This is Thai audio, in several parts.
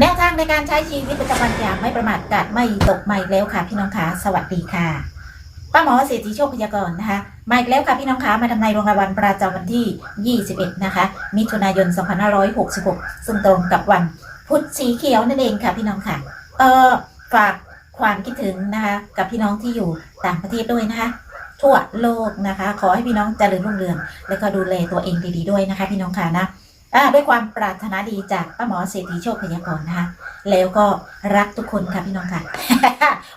แนวทางในการใช้ชีวิตประจำวันอย่างไม่ประมาทกาดไม่ตกไม่แล้วค่ะ พี่น้องคะสวัสดีค่ะป้าหมอเศรษฐีโชคพยากรณ์นะคะมาอีกแล้วค่ะพี่น้องคะมาทำนายดวงรายวันประจำวันที่ 21 นะคะ มิถุนายน 2566 ซึ่งตรงกับวันพุธสีเขียวนั่นเองค่ะ พี่น้องค่ะเออฝากความคิดถึงนะคะ กับพี่น้องที่อยู่ต่างประเทศด้วยนะคะ ทั่วโลกนะคะ ขอให้พี่น้องเจริญรุ่งเรือง แล้วก็ดูแลตัวเองดีๆด้วยนะคะ พี่น้องค่ะนะ ด้วยความปรารถนาดีจากป้าหมอเศรษฐีโชคพยากรนะคะ แล้วก็รักทุกคนค่ะพี่น้องค่ะ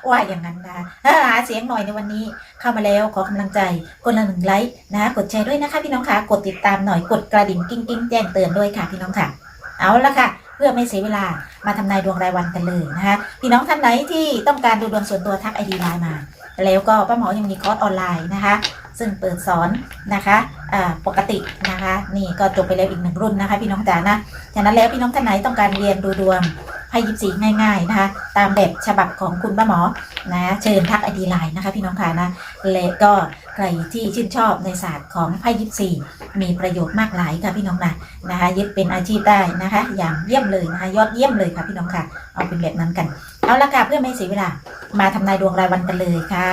ว่าอย่างนั้นนะหาเสียงหน่อยในวันนี้เข้ามาแล้วขอกำลังใจคนละหนึ่งไลค์นะ กดแชร์ด้วยนะคะพี่น้องค่ะ กดติดตามหน่อยกดกระดิ่งกิ้งกิ้งแจ้งเตือนด้วยค่ะพี่น้องค่ะ เอาละค่ะเพื่อไม่เสียเวลามาทำนายดวงรายวันกันเลยนะคะพี่น้องท่านไหนที่ต้องการดูดวงส่วนตัวทักไอดีไลน์มา แล้วก็ป้าหมอยังมีคอร์สออนไลน์นะคะ ซึ่งเปิดสอนนะคะปกตินะคะ นี่ก็จบไปแล้วอีกหนึ่งรุ่นนะคะ พี่น้องจ๋านะฉะนั้นแล้วพี่น้องท่านไหนต้องการเรียนดูดวง ไพ่ยิปซีง่ายๆนะคะ ตามแบบฉบับของคุณป้าหมอนะเชิญทักไอดีไลน์นะคะพี่น้องค่ะนะและก็ใครที่ชื่นชอบในศาสตร์ของไพ่ยิปซีมีประโยชน์มากหลายค่ะพี่น้องนะนะคะยึดเป็นอาชีพได้นะคะ อย่างเยี่ยมเลยนะคะยอดเยี่ยมเลยค่ะพี่น้องค่ะ เอาเป็นแบบนั้นกัน เอาละค่ะเพื่อไม่เสียเวลา มาทำนายดวงรายวันกันเลยค่ะ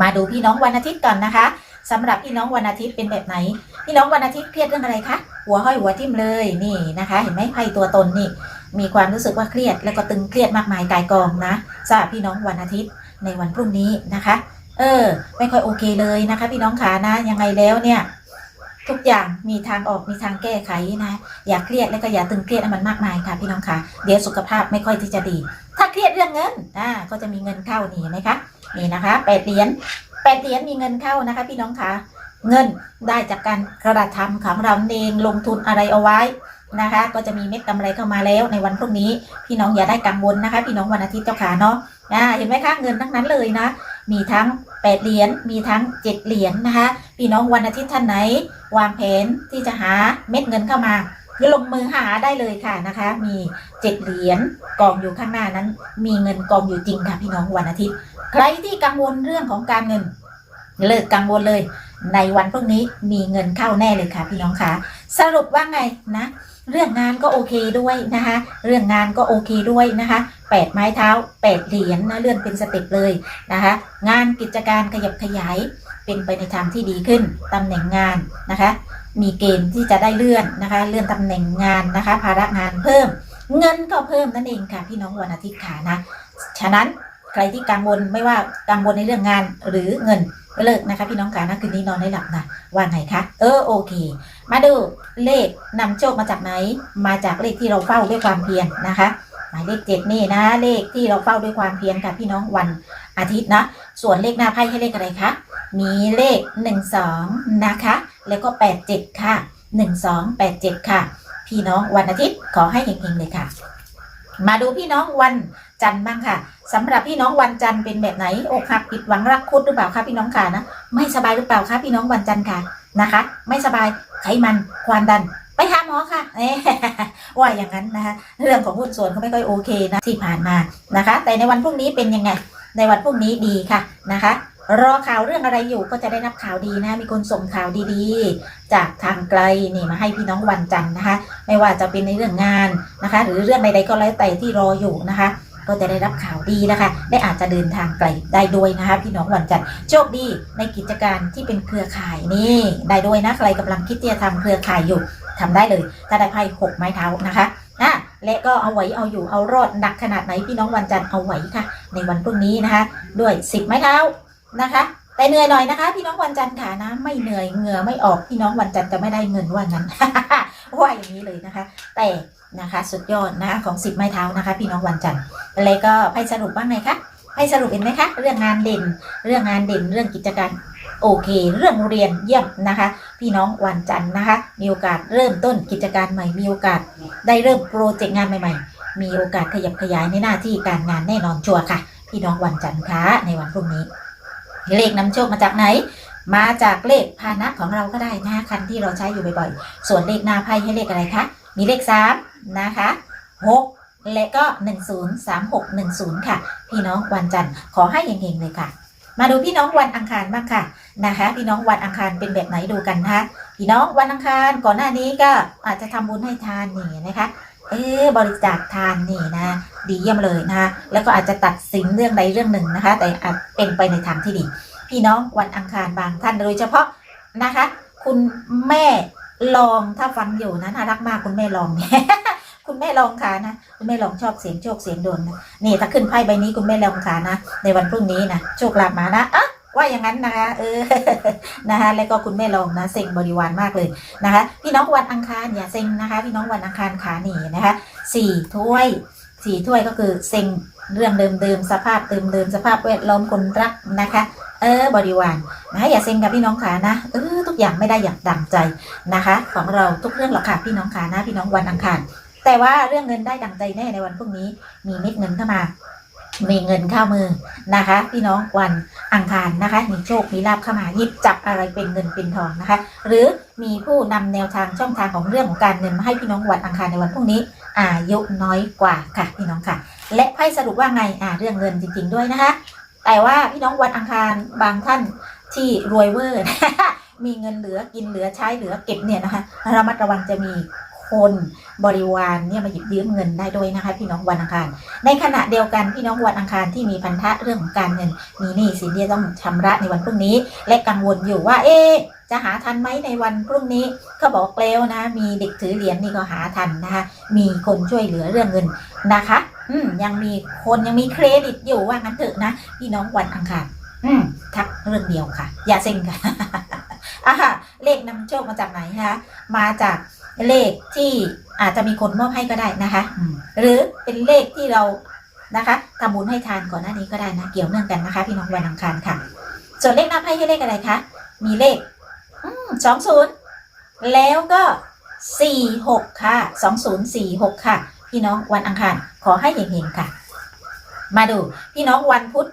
มาดูพี่น้องวันอาทิตย์ก่อนนะคะสำหรับพี่น้องวันอาทิตย์เป็นแบบไหน พี่น้องวันอาทิตย์เครียดเรื่องอะไรคะหัวห้อยหัวทิ่มเลยนี่นะคะ เห็นไหมไพ่ตัวตนนี่ มีความรู้สึกว่าเครียดแล้วก็ตึงเครียดมากมายกายกองนะสำหรับพี่น้องวันอาทิตย์ในวันพรุ่งนี้นะคะ เออ ไม่ค่อยโอเคเลยนะคะ พี่น้องขานะ ยังไงแล้วเนี่ยทุกอย่างมีทางออกมีทางแก้ไขนะ อย่าเครียดแล้วก็อย่าตึงเครียดให้มันมากมายค่ะพี่น้องค่ะ เดี๋ยวสุขภาพไม่ค่อยที่จะดี ถ้าเครียดเรื่องเงินอ่าก็จะมีเงินเข้านี่ไหมคะนี่นะคะแปดเหรียญแปดเหรียญมีเงินเข้านะคะ พี่น้องคะ เงินได้จากการกระทำของเราเองลงทุนอะไรเอาไว้นะคะ ก็จะมีเม็ดกำไรเข้ามาแล้วในวันพรุ่งนี้ พี่น้องอย่าได้กังวลนะคะ พี่น้องวันอาทิตย์เจ้าขาเนาะอ่าเห็นไหมคะเงินทั้งนั้นเลยนะ มีทั้งแปดเหรียญมีทั้งเจ็ดเหรียญนะคะ พี่น้องวันอาทิตย์ท่านไหน วางแผนที่จะหาเม็ดเงินเข้ามาลงมือหาได้เลยค่ะนะคะ มีเจ็ดเหรียญกองอยู่ข้างหน้านั้น มีเงินกองอยู่จริงค่ะพี่น้องวันอาทิตย์ ใครที่กังวลเรื่องของการเงิน เลิกกังวลเลย ในวันพรุ่งนี้มีเงินเข้าแน่เลยค่ะพี่น้องคะสรุปว่าไงนะ เรื่องงานก็โอเคด้วยนะคะ เรื่องงานก็โอเคด้วยนะคะแปดไม้เท้าแปดเหรียญนะเลื่อนเป็นสเต็ปเลยนะคะ งานกิจการขยับขยายเป็นไปในทางที่ดีขึ้นตำแหน่งงานนะคะ มีเกณฑ์ที่จะได้เลื่อนนะคะ เลื่อนตำแหน่งงานนะคะ ภาระงานเพิ่ม เงินก็เพิ่มนั่นเองค่ะ พี่น้องวันอาทิตย์ขานะ ฉะนั้น รที่กังวลไม่ว่ากังวลในเรื่องงานหรือเงินเลิกนะคะ พี่น้องขานะคืนนี้นอนได้หลับนะว่าไงคะเออโอเค มาดูเลขนำโชคมาจากไหน มาจากเลขที่เราเฝ้าด้วยความเพียรนะคะหมายเลขเจ็ดนี่นะ เลขที่เราเฝ้าด้วยความเพียรค่ะพี่น้องวันอาทิตย์นะ ส่วนเลขหน้าไพ่ให้เลขอะไรคะมีเลข12นะคะ แล้วก็87ค่ะ1287ค่ะ พี่น้องวันอาทิตย์ขอให้เฮงๆเลยค่ะ มาดูพี่น้องวัน จันทร์บ้างค่ะสำหรับพี่น้องวันจันทร์เป็นแบบไหนอกหักผิดหวังรักคุดหรือเปล่าคะพี่น้องค่ะนะไม่สบายหรือเปล่าคะพี่น้องวันจันทร์ค่ะนะคะ ไม่สบายไขมันความดันไปหาหมอค่ะเอว่าอย่างนั้นนะคะเรื่องของหุ้นส่วนเขาไม่ค่อยโอเคนะที่ผ่านมานะคะ แต่ในวันพรุ่งนี้เป็นยังไง ในวันพรุ่งนี้ดีค่ะนะคะ รอข่าวเรื่องอะไรอยู่ก็จะได้รับข่าวดีนะมีคนส่งข่าวดีๆ จากทางไกลนี่มาให้พี่น้องวันจันทร์นะคะ ไม่ว่าจะเป็นในเรื่องงานนะคะ หรือเรื่องใดๆก็แล้วแต่ที่รออยู่นะคะ ก็จะได้รับข่าวดีนะคะ ได้อาจจะเดินทางไกลได้ด้วยนะคะ พี่น้องวันจันทร์โชคดีในกิจการที่เป็นเครือข่ายนี่ได้ด้วยนะใครกำลังคิดจะทำเครือข่ายอยู่ทำได้เลยถ้าได้ไพ่หกไม้เท้านะคะอะและก็เอาไว้เอาอยู่เอารอดหนักขนาดไหนพี่น้องวันจันทร์เอาไว้ค่ะ ในวันพรุ่งนี้นะคะ ด้วยสิบไม้เท้านะคะแต่เหนื่อยหน่อยนะคะ พี่น้องวันจันทร์ค่ะนะไม่เหนื่อยเหงื่อไม่ออกพี่น้องวันจันทร์จะไม่ได้เงินว่างั้นว่าอย่างนี้เลยนะคะ แต่ นะคะ สุดยอดนะคะของสิบไม้เท้านะคะ พี่น้องวันจันทร์แล้วก็ให้สรุปบ้างไงคะให้สรุปเห็นไหมคะเรื่องงานเด่น เรื่องงานเด่นเรื่องกิจการโอเค เรื่องเรียนเยี่ยมนะคะ พี่น้องวันจันทร์นะคะ มีโอกาสเริ่มต้นกิจการใหม่มีโอกาสได้เริ่มโปรเจกต์งานใหม่ ๆ มีโอกาสขยับขยายในหน้าที่การงานแน่นอนชัวร์ค่ะ พี่น้องวันจันทร์คะในวันพรุ่งนี้ เลขนำโชคมาจากไหน มาจากเลขพาหนะของเราก็ได้นะคันที่เราใช้อยู่บ่อยๆ ส่วนเลขหน้าไพ่ให้เลขอะไรคะมีเลขสาม นะคะหกและก็หนึ่งศูนย์สามหกหนึ่งศูนย์ค่ะ พี่น้องวันจันทร์ขอให้เฮงๆเลยค่ะ มาดูพี่น้องวันอังคารบ้างค่ะนะคะ พี่น้องวันอังคารเป็นแบบไหนดูกันนะคะพี่น้องวันอังคารก่อนหน้านี้ก็อาจจะทำบุญให้ทานนี่นะคะเออบริจาคทานนี่นะ ดีเยี่ยมเลยนะคะแล้วก็อาจจะตัดสินเรื่องใดเรื่องหนึ่งนะคะ แต่อาจเป็นไปในทางที่ดี พี่น้องวันอังคารบางท่านโดยเฉพาะนะคะ คุณแม่ ลองถ้าฟังอยู่นะน่ารักมากคุณแม่ลองเนี่ยคุณแม่ลองค่ะนะคุณแม่ลองชอบเสียงโชคเสียงดวงนะนี่ถ้าขึ้นไพ่ใบนี้คุณแม่ลองค่ะนะในวันพรุ่งนี้นะโชคลาภมานะอะว่าอย่างนั้นนะคะเออนะคะแล้วก็คุณแม่ลองนะเซ็งบริวารมากเลยนะคะพี่น้องวันอังคารอย่าเซ็งนะคะพี่น้องวันอังคารขาหนีนะคะสี่ถ้วยสี่ถ้วยก็คือเซ็งเรื่องเดิมๆสภาพเดิมๆสภาพแวดล้อมคนรักนะคะ เออบริวารนะอย่าเซ็งกับพี่น้องขานะเออทุกอย่างไม่ได้อย่างดังใจนะคะ ของเราทุกเรื่องหรอกค่ะพี่น้องขานะพี่น้องวันอังคารแต่ว่าเรื่องเงินได้ดังใจแน่ในวันพรุ่งนี้มีเม็ดเงินเข้ามามีเงินเข้ามือนะคะ พี่น้องวันอังคารนะคะมีโชคมีลาบเข้ามาหยิบจับอะไรเป็นเงินเป็นทองนะคะ หรือมีผู้นำแนวทางช่องทางของเรื่องของการเงินมาให้พี่น้องวันอังคารในวันพรุ่งนี้ อายุน้อยกว่าค่ะพี่น้องค่ะ และไพ่สรุปว่าไงอ่าเรื่องเงินจริง ๆ ด้วยนะคะ แต่ว่าพี่น้องวันอังคารบางท่านที่รวยเวอร์มีเงินเหลือกินเหลือใช้เหลือเก็บเนี่ยนะคะระมัดระวังจะมีคนบริวารเนี่ยมาหยิบยืมเงินได้ด้วยนะคะ พี่น้องวันอังคาร ในขณะเดียวกันพี่น้องวันอังคารที่มีพันธะเรื่องของการเงินมีหนี้สินที่ต้องชำระในวันพรุ่งนี้ และกังวลอยู่ว่า เอ๊ะจะหาทันไหมในวันพรุ่งนี้เขาบอกแล้วนะ มีเด็กถือเหรียญนี่ก็หาทันนะคะมีคนช่วยเหลือเรื่องเงินนะคะ อืมยังมีคนยังมีเครดิตอยู่ว่างั้นเถอะนะพี่น้องวันอังคารอืมทักเรื่องเดียวค่ะ อย่าเซ็งค่ะอะเลขนำโชคมาจากไหนคะมาจากเลขที่อาจจะมีคนมอบให้ก็ได้นะคะหรือเป็นเลขที่เรานะคะทำบุญให้ทานก่อนหน้านี้ก็ได้นะ เกี่ยวเนื่องกันนะคะ พี่น้องวันอังคารค่ะ ส่วนเลขนับให้ให้เลขอะไรคะมีเลขสองศูนย์แล้วก็สี่หกค่ะสองศูนย์สี่หกค่ะ พี่น้องวันอังคารขอให้เฮงๆค่ะ มาดูพี่น้องวันพุธ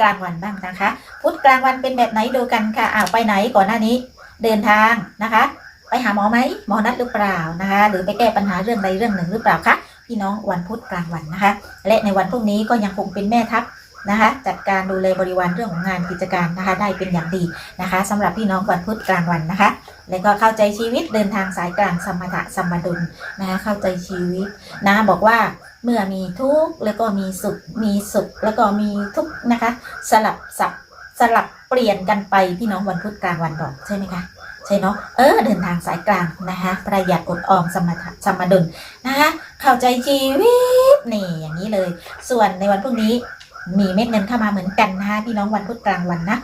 กลางวันบ้างนะคะ พุธกลางวันเป็นแบบไหนดูกันค่ะอ้าวไปไหนก่อนหน้านี้ เดินทางนะคะ ไปหาหมอไหมหมอนัดหรือเปล่านะคะ หรือไปแก้ปัญหาเรื่องใดเรื่องหนึ่งหรือเปล่าคะพี่น้องวันพุธกลางวันนะคะ และในวันพรุ่งนี้ก็ยังคงเป็นแม่ทัพ นะคะ จัดการดูแลบริวารเรื่องของงานกิจการนะคะ ได้เป็นอย่างดีนะคะสำหรับพี่น้องวันพุธกลางวันนะคะ แล้วก็เข้าใจชีวิตเดินทางสายกลางสมถะสมดุลนะคะ เข้าใจชีวิตนะบอกว่าเมื่อมีทุกข์แล้วก็มีสุข มีสุขแล้วก็มีทุกข์นะคะ สลับสับสลับเปลี่ยนกันไปพี่น้องวันพุธกลางวันบอกใช่ไหมคะใช่เนาะเออเดินทางสายกลางนะคะประหยัดอดออมสมถะสมดุลนะคะเข้าใจชีวิตนี่อย่างนี้เลย ส่วนในวันพรุ่งนี้ มีเม็ดเงินเข้ามาเหมือนกันนะคะพี่น้องวันพุธกลางวันนะ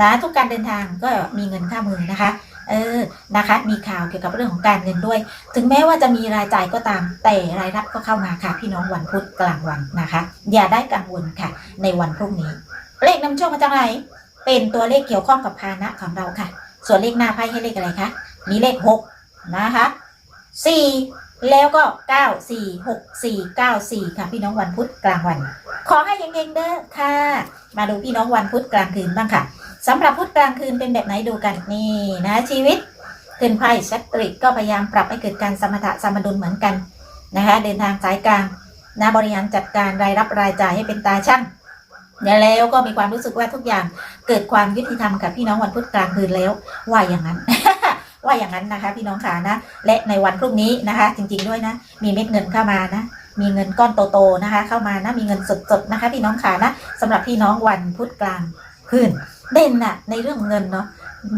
นะทุกการเดินทางก็มีเงินเข้ามือนะคะ เออนะคะ มีข่าวเกี่ยวกับเรื่องของการเงินด้วย ถึงแม้ว่าจะมีรายจ่ายก็ตามแต่รายรับก็เข้ามาค่ะ พี่น้องวันพุธกลางวันนะคะ อย่าได้กังวลค่ะ ในวันพรุ่งนี้ เลขนำโชคมาจากไหนเป็นตัวเลขเกี่ยวข้องกับพานะของเราค่ะ ส่วนเลขหน้าไพ่ให้เลขอะไรคะมีเลขหกนะคะสี่ แล้วก็เก้าสี่หกสี่เก้าสี่ค่ะ พี่น้องวันพุธกลางวัน ขอให้เฮงเด้อค่ะ มาดูพี่น้องวันพุธกลางคืนบ้างค่ะสำหรับพุธกลางคืนเป็นแบบไหนดูกันนี่นะ ชีวิตขึ้นไพ่ชัตริกก็พยายามปรับให้เกิดการสมถะสมดุลเหมือนกันนะคะ เดินทางสายกลางนะบริหารจัดการรายรับรายจ่ายให้เป็นตาช่างแล้วก็มีความรู้สึกว่าทุกอย่างเกิดความยุติธรรมกับพี่น้องวันพุธกลางคืนแล้วว่าอย่างนั้น ว่าอย่างนั้นนะคะ พี่น้องขานะ และในวันพรุ่งนี้นะคะ จริง ๆด้วยนะ มีเม็ดเงินเข้ามานะมีเงินก้อนโตๆนะคะ เข้ามานะมีเงินสดๆนะคะ พี่น้องขานะสำหรับพี่น้องวันพุธกลางคืนเด่นน่ะ ในเรื่องเงินเนาะ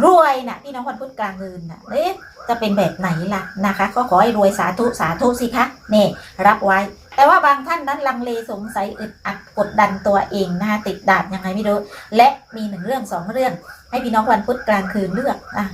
รวยน่ะพี่น้องวันพุธกลางคืนน่ะเอ๊ะจะเป็นแบบไหนล่ะนะคะ ก็ขอให้รวยสาธุสาธุสิคะนี่รับไว้ แต่ว่าบางท่านนั้นลังเลสงสัยอึดอัดกดดันตัวเองนะคะติดดาบยังไงไม่รู้ และมีหนึ่งเรื่องสองเรื่อง ให้พี่น้องวันพุธกลางคืนเลือกอะ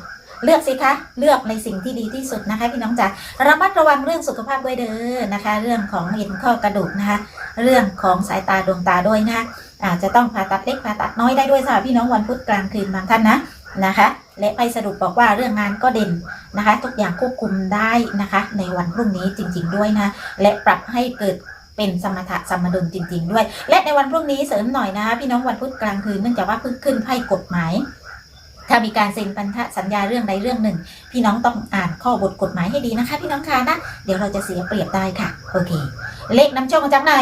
เลือกสิคะ เลือกในสิ่งที่ดีที่สุดนะคะ พี่น้องจ๋าระมัดระวังเรื่องสุขภาพด้วยเด้อนะคะ เรื่องของเอ็นข้อกระดูกนะคะ เรื่องของสายตาดวงตาด้วยนะคะอาจจะต้องผ่าตัดเล็กผ่าตัดน้อยได้ด้วยสำหรับพี่น้องวันพุธกลางคืนบางท่านนะนะคะ และไปสรุปบอกว่าเรื่องงานก็เด่นนะคะ ทุกอย่างควบคุมได้นะคะ ในวันพรุ่งนี้จริง ๆด้วยนะ และปรับให้เกิดเป็นสมถะสมดุลจริง ๆ ด้วย และในวันพรุ่งนี้เสริมหน่อยนะคะพี่น้องวันพุธกลางคืนเนื่องจากว่าเพิ่งขึ้นไพ่กฎหมายามีการเซ็นพันธสัญญาเรื่องใดเรื่องหนึ่ง พี่น้องต้องอ่านข้อบทกฎหมายให้ดีนะคะ พี่น้องคะนะ เดี๋ยวเราจะเสียเปรียบได้ค่ะ โอเค เลขนำโชคมาจากไหน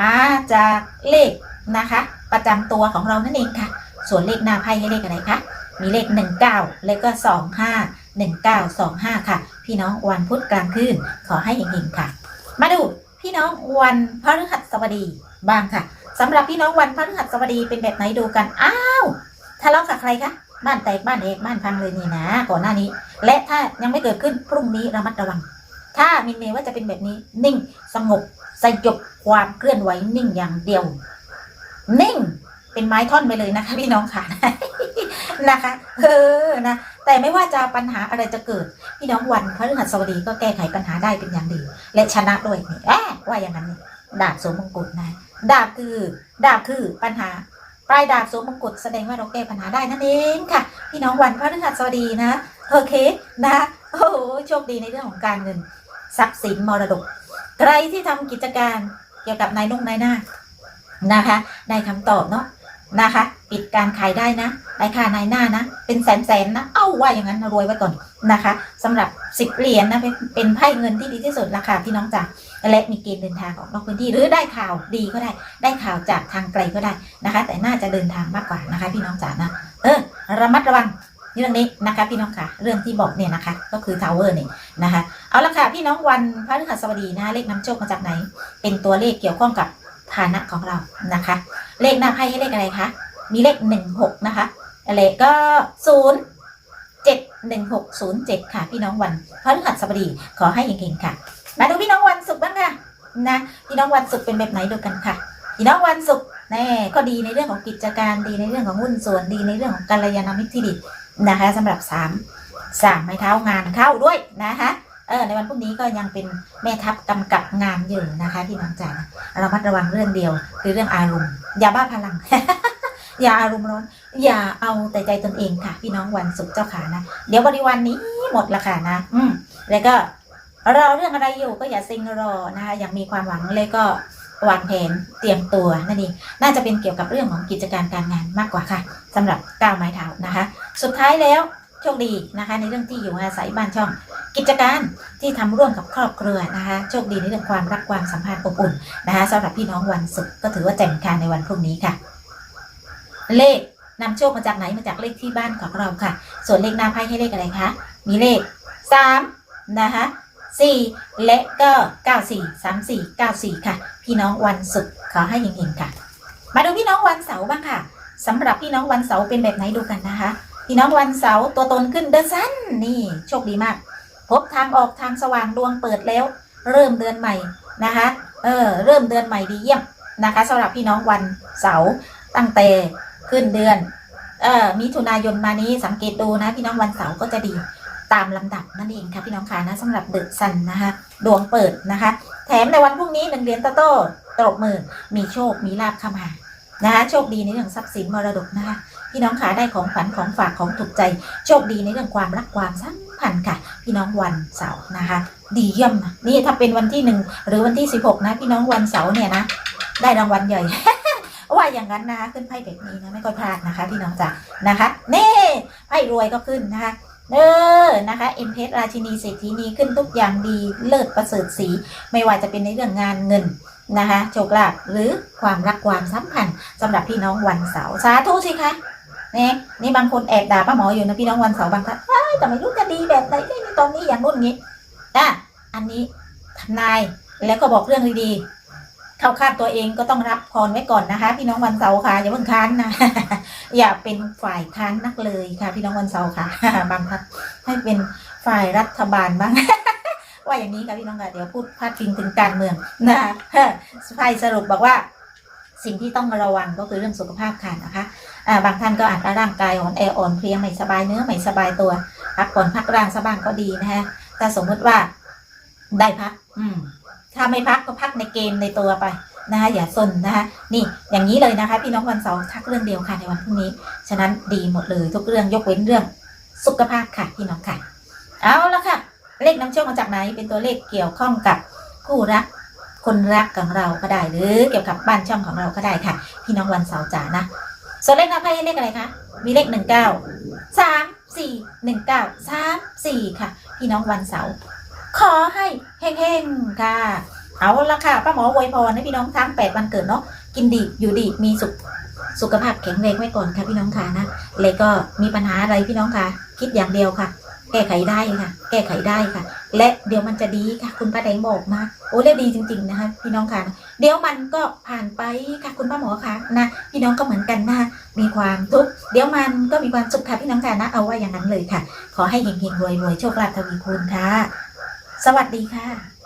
มาจากเลขนะคะ ประจำตัวของเรานั่นเองค่ะ ส่วนเลขหน้าไพ่ให้เลขอะไรคะ มีเลข 19เลขก็ 25 1925 ค่ะ พี่น้องวันพุธกลางคืนขอให้เฮงๆค่ะ มาดูพี่น้องวันพฤหัสบดีบ้างค่ะสำหรับพี่น้องวันพฤหัสบดีเป็นแบบไหนดูกัน อ้าวทะเลาะกับใครคะ บ้านแตกบ้านเอกบ้านพังเลยนี่นะก่อนหน้านี้ และถ้ายังไม่เกิดขึ้นพรุ่งนี้ระมัดระวัง ถ้ามินเมย์ว่าจะเป็นแบบนี้ นิ่งสงบสยบความเคลื่อนไหวนิ่งอย่างเดียว นิ่งเป็นไม้ท่อนไปเลยนะคะพี่น้องค่ะนะคะเออนะแต่ไม่ว่าจะปัญหาอะไรจะเกิด พี่น้องวันพระฤหัสบดีก็แก้ไขปัญหาได้เป็นอย่างดี และชนะด้วยนี่แอะว่าอย่างนั้นดาบสมมงกุฎนะดาบคือดาบคือปัญหา ปลายดาบสวมมงกุฎแสดงว่าเราแก้ปัญหาได้นั่นเองค่ะพี่น้องวันพระฤหัสบดีนะโอเคนะโอ้โหโชคดีในเรื่องของการเงิน ทรัพย์สินมรดก ใครที่ทำกิจการเกี่ยวกับนายนุ่งนายหน้านะคะได้คำตอบเนาะ นะคะ ปิดการขายได้นะได้ค่านายหน้านะ เป็นแสนแสนๆนะ เอ้าว่าอย่างนั้นรวยไว้ก่อนนะคะสำหรับสิบเหรียญนะเป็นเป็นไพ่เงินที่ดีที่สุดราคาพี่น้องจ๋าและมีเกณฑ์เดินทางออกนอกพื้นที่หรือได้ข่าวดีก็ได้ ได้ข่าวจากทางไกลก็ได้นะคะ แต่น่าจะเดินทางมากกว่านะคะ พี่น้องจ๋านะเออระมัดระวังเรื่องนี้นะคะพี่น้องค่ะ เรื่องที่บอกเนี่ยนะคะ ก็คือทาวเวอร์นี่นะคะ เอาละค่ะพี่น้องวันพระฤหัสบดีนะเลขน้ำโชคมาจากไหน เป็นตัวเลขเกี่ยวข้องกับ ฐานะของเรานะคะ เลขหน้าไพ่ให้เลขอะไรคะ มีเลขหนึ่งหกนะคะเลขก็ศูนย์เจ็ดหนึ่งหกศูนย์เจ็ดค่ะ พี่น้องวันพฤหัสบดีขอให้เฮงๆค่ะ มาดูพี่น้องวันศุกร์บ้างค่ะนะพี่น้องวันศุกร์เป็นแบบไหนดูกันค่ะพี่น้องวันศุกร์แน่ก็ดีในเรื่องของกิจการดีในเรื่องของหุ้นส่วนดีในเรื่องของกัลยาณมิตรที่ดีนะคะสำหรับสามสามไม้เท้างานเข้าด้วยนะคะ เออในวันพรุ่งนี้ก็ยังเป็นแม่ทัพกำกับงานอยู่นะคะพี่น้องจ๋าเรามัดระวังเรื่องเดียว คือเรื่องอารมณ์อย่าบ้าพลัง อย่าอารมณ์ร้อนอย่าเอาแต่ใจตนเองค่ะ พี่น้องวันศุกร์เจ้าขานะ เดี๋ยวบริวันนี้หมดละค่ะนะ อืมแล้วก็รอเรื่องอะไรอยู่ก็อย่าซ็งรอนะคะอย่างมีความหวังเลยก็วางแผนเตรียมตัวนั่นเองน่าจะเป็นเกี่ยวกับเรื่องของกิจการการงานมากกว่าค่ะสำหรับก้าวไม้เท้านะคะ สุดท้ายแล้วโชคดีนะคะ ในเรื่องที่อยู่อาศัยบ้านช่อง กิจการที่ทำร่วมกับครอบครัวนะคะโชคดีในเรื่องความรักความสัมพันธ์อบอุ่นนะคะสำหรับพี่น้องวันศุกร์ก็ถือว่าแจ่มค่ะในวันพรุ่งนี้ค่ะ เลขนำโชคมาจากไหนมาจากเลขที่บ้านของเราค่ะ ส่วนเลขหน้าไพ่ให้เลขอะไรคะมีเลขสามนะคะสี่และก็เก้าสี่สามสี่เก้าสี่ค่ะ พี่น้องวันศุกร์ขอให้เฮงๆค่ะ มาดูพี่น้องวันเสาร์บ้างค่ะสำหรับพี่น้องวันเสาร์เป็นแบบไหนดูกันนะคะ พี่น้องวันเสาร์ตัวตนขึ้นเดินสั้นนี่โชคดีมาก พบทางออกทางสว่างดวงเปิดแล้ว เริ่มเดือนใหม่นะคะ เออ เริ่มเดือนใหม่ดีเยี่ยมนะคะสำหรับพี่น้องวันเสาร์ตั้งแต่ขึ้นเดือน เอ่อมิถุนายนมานี้สังเกตดูนะพี่น้องวันเสาร์ก็จะดีตามลำดับนั่นเองค่ะพี่น้องค่ะนะสำหรับเดือะซันนะคะดวงเปิดนะคะ แถมในวันพรุ่งนี้หนึ่งเหรียญโตโต้ตบมือมีโชคมีลาบเข้ามานะคะโชคดีในเรื่องทรัพย์สินมรดกนะคะ พี่น้องขาได้ของขวัญของฝากของถูกใจ โชคดีในเรื่องความรักความสัมพันธ์ค่ะ พี่น้องวันเสาร์นะคะ ดีเยี่ยมนะนี่ถ้าเป็นวันที่หนึ่งหรือวันที่สิบหกนะ พี่น้องวันเสาร์เนี่ยนะได้รางวัลใหญ่ว่าอย่างนั้นนะคะขึ้นไพ่แบบนี้นะไม่ค่อยพลาดนะคะ พี่น้องจ๋านะคะเน่ไพ่รวยก็ขึ้นนะคะเออนะคะเอ็มเพราชินีเศรษฐีนีขึ้นทุกอย่างดีเลิศประเสริฐสี ไม่ว่าจะเป็นในเรื่องงานเงินนะคะโชคลาภหรือความรักความสัมพันธ์สำหรับพี่น้องวันเสาร์สาธุสิคะ นี่นี่บางคนแอบด่าป้าหมออยู่นะพี่น้องวันเสาร์บางท่านแต่ไม่รู้จะดีแบบไหนได้ในตอนนี้อย่างนู้นงี้อะอันนี้ทนายแล้วก็บอกเรื่องดีๆเข้าคาดตัวเองก็ต้องรับพรไว้ก่อนนะคะ พี่น้องวันเสาร์ค่ะอย่าเพิ่งค้านนะอย่าเป็นฝ่ายค้านนักเลยค่ะ พี่น้องวันเสาร์ค่ะ บางท่านให้เป็นฝ่ายรัฐบาลบ้างว่าอย่างนี้ค่ะพี่น้องค่ะเดี๋ยวพูดพาดพิงถึงการเมืองนะไพ่สรุปบอกว่า สิ่งที่ต้องระวังก็คือเรื่องสุขภาพค่ะนะคะ อ่าบางท่านก็อาจจะร่างกายอ่อนแออ่อนเพลียไม่สบายเนื้อไม่สบายตัวพักผ่อนพักร่างสบ้างก็ดีนะฮะถ้าสมมติว่าได้พัก อืม ถ้าไม่พักก็พักในเกมในตัวไปนะคะอย่าซนนะคะนี่อย่างนี้เลยนะคะ พี่น้องวันเสาร์ทักเรื่องเดียวค่ะในวันพรุ่งนี้ ฉะนั้นดีหมดเลยทุกเรื่องยกเว้นเรื่องสุขภาพค่ะพี่น้องค่ะ เอาละค่ะ เลขน้ำโชคมาจากไหนเป็นตัวเลขเกี่ยวข้องกับคู่รัก คนรักของเราก็ได้หรือเกี่ยวกับบ้านช่องของเราก็ได้ค่ะ พี่น้องวันเสาร์จ๋านะ ส่วนเลขหน้าไพ่ให้เลขอะไรคะ มีเลขหนึ่งเก้าสามสี่หนึ่งเก้าสามสี่ค่ะ พี่น้องวันเสาร์ขอให้เฮงๆค่ะ เอาละค่ะป้าหมออวยพรให้พี่น้องทั้งแปดวันเกิดเนาะกินดีอยู่ดีมีสุขสุขภาพแข็งแรงไว้ก่อนค่ะพี่น้องค่ะนะเลยก็มีปัญหาอะไรพี่น้องค่ะ คิดอย่างเดียวค่ะ แก้ไขได้ค่ะ แก้ไขได้ค่ะ และเดี๋ยวมันจะดีค่ะ คุณป้าแดงบอกมา โอ้แล้วดีจริง ๆนะคะ พี่น้องค่ะ เดี๋ยวมันก็ผ่านไปค่ะคุณป้าหมอค่ะนะ พี่น้องก็เหมือนกันนะคะมีความทุกข์เดี๋ยวมันก็มีความสุขค่ะพี่น้องค่ะนะ เอาว่าอย่างนั้นเลยค่ะ ขอให้เฮงๆรวยๆโชคลาภทวีคูณค่ะ สวัสดีค่ะ